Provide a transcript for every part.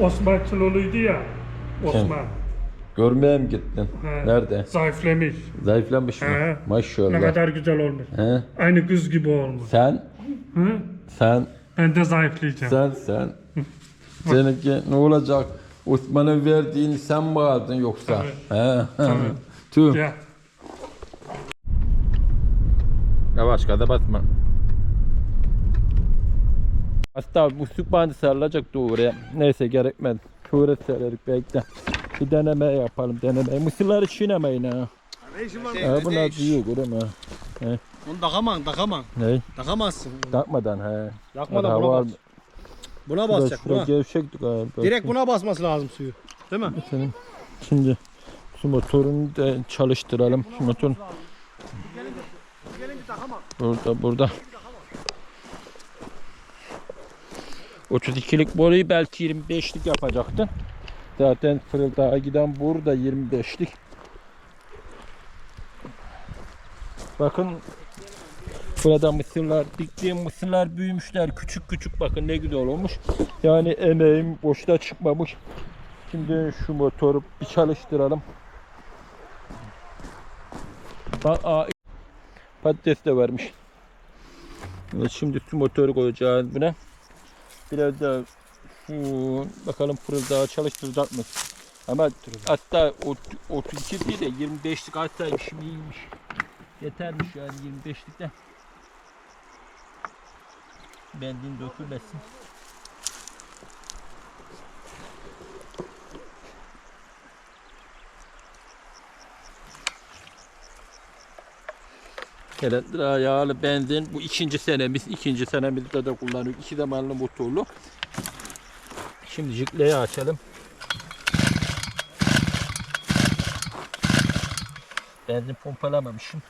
Osman kiloluydu ya. Osman. Görmeye mi gittin? He. Nerede? Zayıflamış. Zayıflamış mı? He. Maşallah. Ne kadar güzel olmuş. He? Aynı kız gibi olmuş. Sen, Hı? sen, Ben de zayıflayacağım. sen, sen. Seninki ne olacak? Osman'ın verdiğini sen mi aldın yoksa? He. Tüh. Gel. Yavaş kada basma. Hatta musluk bandı sarılacaktı oraya. Neyse gerekmedi. Şöyle sararık belki de. Bir deneme yapalım deneme. Mısırları çiğnemeyin ha. Ne işin var? Ha bunlar büyük öyle mi? Onu takamam, takamam. Ne? Takamazsın. Takmadan he. Takmadan buna bas. Buna basacak buna. gevşektik galiba. Direkt buna basması lazım suyu. Değil mi? Senin. Şimdi şu motorunu da çalıştıralım. Şu motor Gelince takamam. burada burada. 32'lik boruyu belki 25'lik yapacaktı. Zaten fırıldağa giden burada 25'lik. Bakın burada mısırlar, diktiğim mısırlar büyümüşler. Küçük küçük bakın ne güzel olmuş. Yani emeğim boşta çıkmamış. Şimdi şu motoru bir çalıştıralım. Bak patates de. Evet, şimdi şu motoru koyacağız buna. Biraz da şu bakalım fırıldağı çalıştıracak mı? Ama hatta ot- 32 değil de 25'lik hatta işim iyiymiş. Yetermiş yani 25'likte. Benzin dökülmesin. Elektrik yağlı benzin bu ikinci senemiz. ikinci senemizde de kullanıyoruz. İki zamanlı motorlu. Şimdi jikleyi açalım. Benzin pompalamamışım.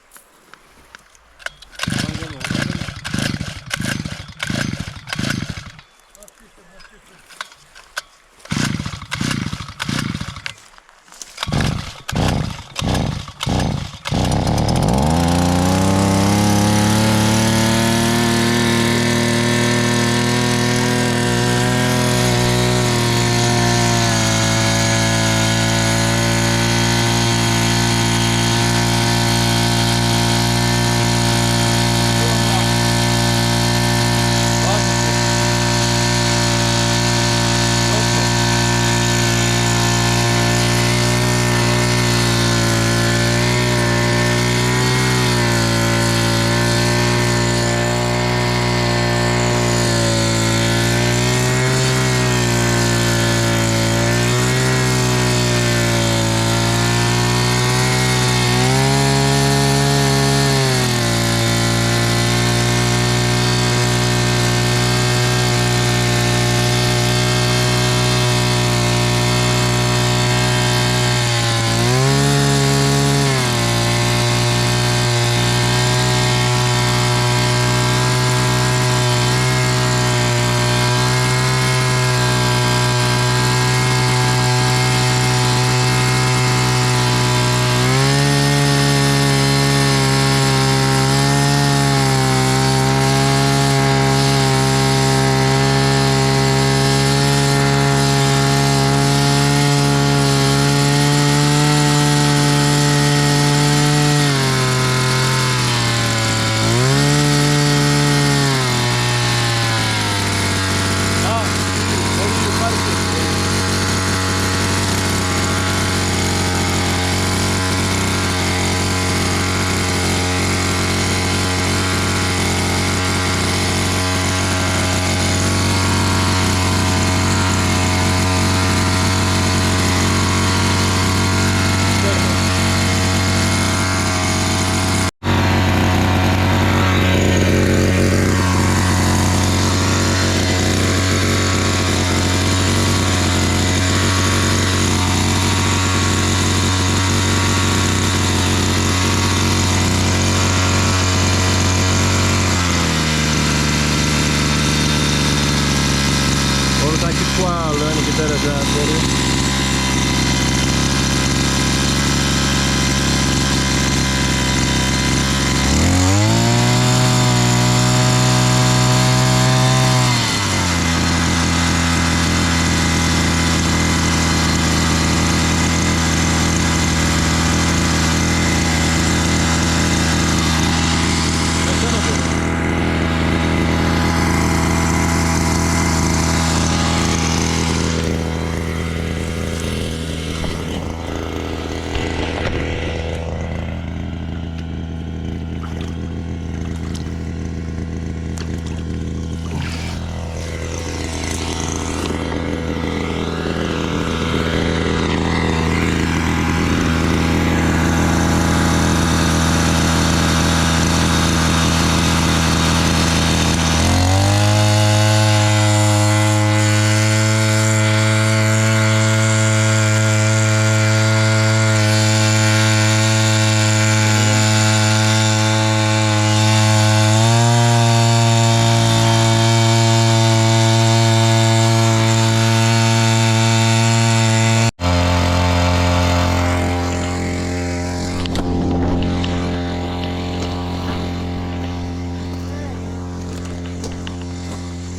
Tá aqui com a Alane de Belo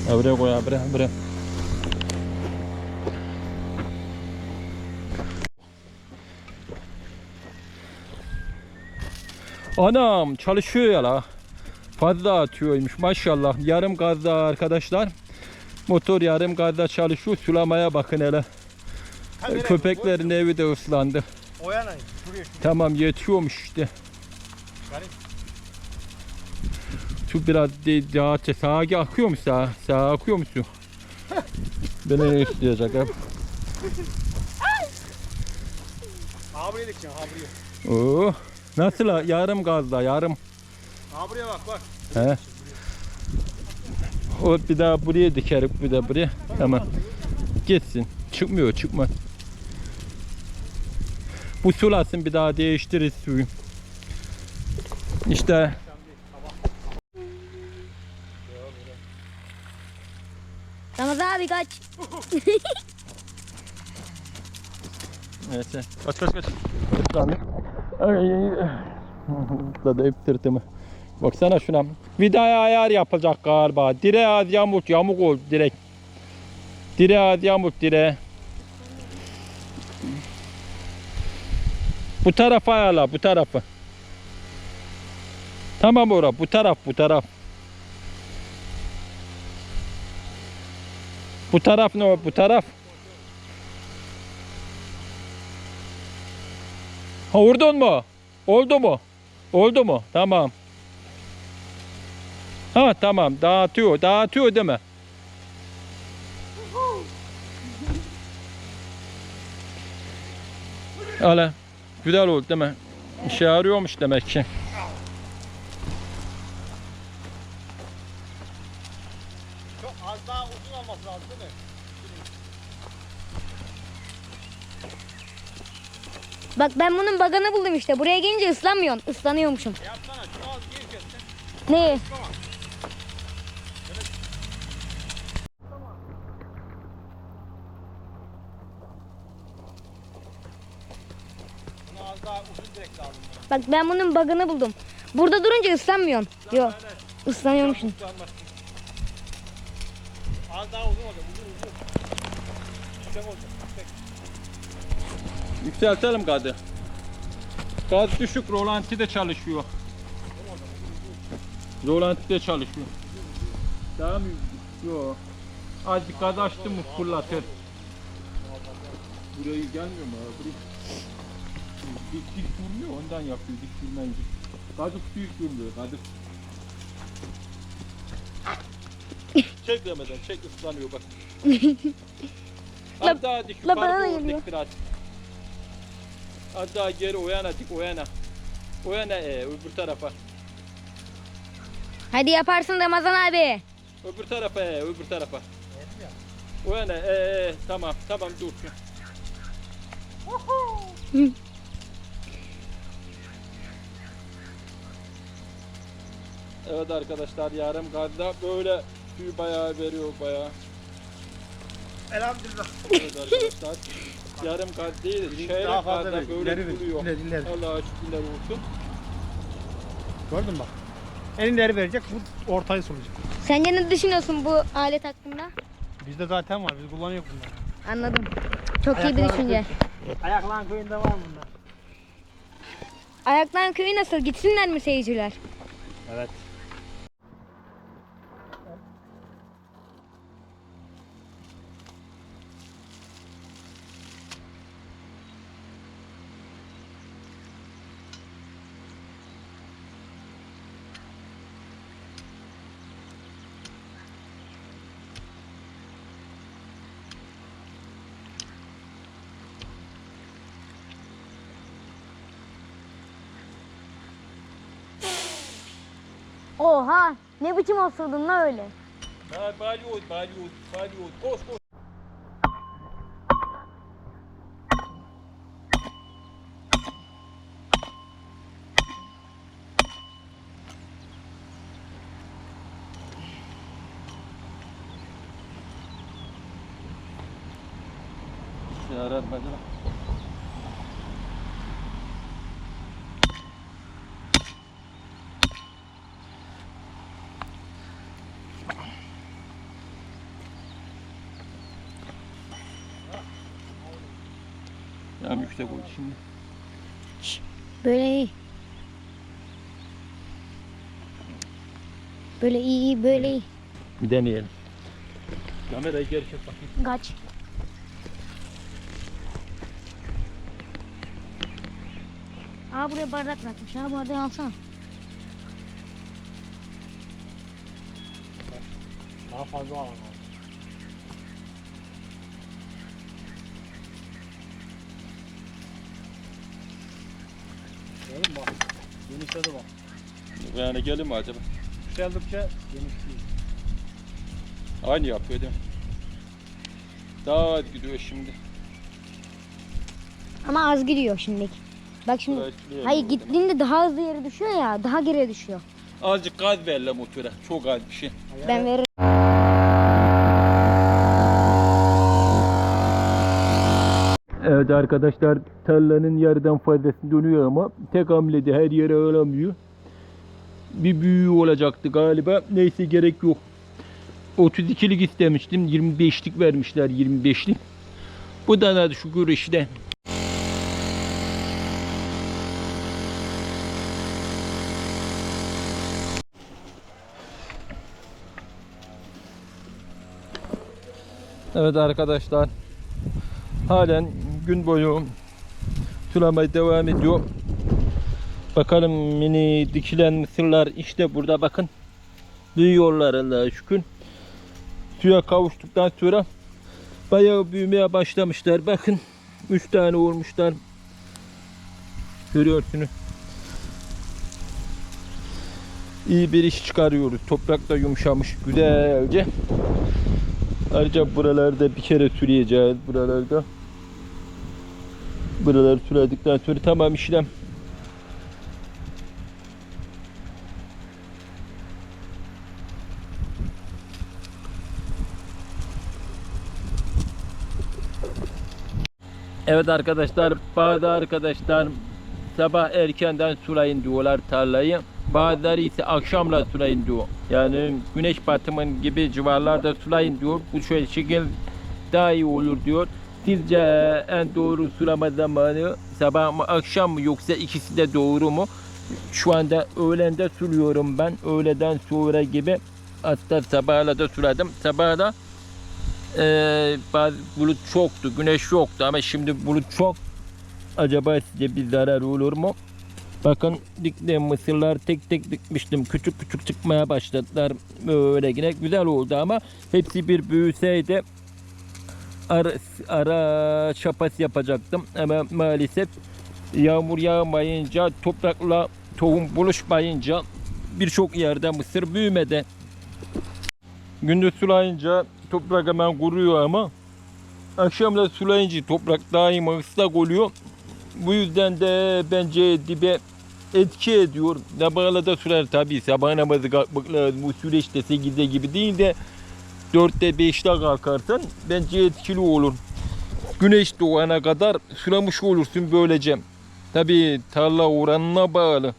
Ha buraya koy ha buraya buraya. Anam çalışıyor ya la. Fazla atıyormuş maşallah. Yarım gazda arkadaşlar. Motor yarım gazda çalışıyor. Sulamaya bakın hele. Köpeklerin evi de ıslandı. Tamam yetiyormuş işte. Su biraz daha sağa akıyor mu sağa? Sağa akıyor mu su? Beni isteyecek hep. Ha buraya dikeceksin ha buraya. Oo. Nasıl ha? Yarım gazda yarım. Ha buraya bak bak. He. O bir daha buraya dikerim bir de buraya. Tamam. Gitsin. Çıkmıyor çıkma. Bu sulasın bir daha değiştiririz suyu. İşte Ramazan abi kaç. Neyse. Kaç kaç kaç. Islandı. Ay. Atladı hep tırtımı. Baksana şuna. Vidaya ayar yapacak galiba. Dire az yamuk yamuk oldu direkt. Dire az yamuk dire. Bu tarafa ayarla bu tarafı. Tamam ora bu taraf bu taraf. Bu taraf ne bu taraf? Ha vurdun mu? Oldu mu? Oldu mu? Tamam. Ha tamam dağıtıyor. Dağıtıyor değil mi? Öyle. Güzel oldu değil mi? İşe yarıyormuş demek ki. Çok az daha uzun olması lazım değil mi? Bak ben bunun bagını buldum işte. Buraya gelince ıslanmıyorsun. Islanıyormuşum. Yapsana şunu az geri kes. Ne? Bunu az daha uzun direkt lazım. Bak ben bunun bagını buldum. Burada durunca ıslanmıyorsun. Yok. Islanıyormuşsun. Az daha uzun olacak. Uzun uzun. Yüksek olacak. Yükseltelim gazı. Gaz düşük, rolanti de çalışıyor. Rolanti de çalışıyor. Daha mı yüksek? Yok. Az bir gaz açtım mı fırlatır. Burayı gelmiyor mu abi? Burayı... Dik dik durmuyor ondan yapıyor dik durmayınca. Gazı büyük durmuyor gazı. çek demeden çek ıslanıyor bak. Az daha dik la yukarı bana da doğru geliyor. dik biraz. Az daha geri o yana dik o yana. O yana e, öbür tarafa. Hadi yaparsın Ramazan abi. Öbür tarafa e, öbür tarafa. O yana e, e, tamam tamam dur. Evet arkadaşlar yarım gazda böyle suyu bayağı veriyor bayağı. Elhamdülillah. Evet arkadaşlar. yarım gaz değil, çeyrek daha fazla gazda ver. böyle İleri ver. duruyor. İleri, ileri. Allah'a şükürler olsun. Gördün mü bak. En ileri verecek bu ortayı soracak. Sence ne düşünüyorsun bu alet hakkında? Bizde zaten var. Biz kullanıyoruz bunları. Anladım. Çok iyi bir düşünce. Ayaklan köyünde var bunlar. Ayaklan köyü nasıl? Gitsinler mi seyirciler? Evet. Oha! Ne biçim osurdun la öyle? Ha, balyoz, balyoz, balyoz. Koş koş. Yarar bacana. Tamam yüksek oldu şimdi. Böyle iyi. Böyle iyi böyle iyi. Bir deneyelim. Kamerayı geri çek bakayım. Kaç. Aa buraya bardak bırakmış. Ha bardağı alsana. Daha fazla alalım. Gördün mü bak. Genişledi bak. Yani gelir mi acaba? Yükseldikçe genişliyor. Aynı yapıyor değil mi? Daha az gidiyor şimdi. Ama az gidiyor şimdilik. Bak şimdi. Hayır gittiğinde daha hızlı yere düşüyor ya. Daha geriye düşüyor. Azıcık gaz ver la motora. Çok az bir şey. Ben veririm. Evet arkadaşlar tarlanın yarıdan fazlası dönüyor ama tek hamlede her yere alamıyor. Bir büyüğü olacaktı galiba. Neyse gerek yok. 32'lik istemiştim. 25'lik vermişler 25'lik. Bu da hadi şükür işte. Evet arkadaşlar halen gün boyu sulamaya devam ediyor. Bakalım mini dikilen mısırlar işte burada bakın. Büyüyorlar Allah'a şükür. Suya kavuştuktan sonra bayağı büyümeye başlamışlar. Bakın 3 tane olmuşlar. Görüyorsunuz. İyi bir iş çıkarıyoruz. Toprak da yumuşamış güzelce. Ayrıca buralarda bir kere sürüyeceğiz buralarda. Buraları sürdükten sonra tamam işlem. Evet arkadaşlar, bazı arkadaşlar sabah erkenden sulayın diyorlar tarlayı. Bazıları ise akşamla sulayın diyor. Yani güneş batımın gibi civarlarda sulayın diyor. Bu şekil daha iyi olur diyor. Sizce en doğru sulama zamanı sabah mı akşam mı yoksa ikisi de doğru mu? Şu anda öğlende suluyorum ben. Öğleden sonra gibi hatta sabahla da suladım. Sabahla eee bazı bulut çoktu, güneş yoktu ama şimdi bulut çok. Acaba size bir zarar olur mu? Bakın diktiğim mısırlar tek tek dikmiştim. Küçük küçük çıkmaya başladılar. Böyle yine güzel oldu ama hepsi bir büyüseydi ara, ara çapas yapacaktım. Ama maalesef yağmur yağmayınca toprakla tohum buluşmayınca birçok yerde mısır büyümedi. Gündüz sulayınca toprak hemen kuruyor ama akşamda sulayınca toprak daima ıslak oluyor. Bu yüzden de bence dibe etki ediyor. Sabahla da sürer tabii. Sabah namazı kalkmak lazım. Bu süreçte 8'de gibi değil de 4'te 5'te kalkarsan bence etkili olur. Güneş doğana kadar sulamış olursun böylece. Tabii tarla oranına bağlı.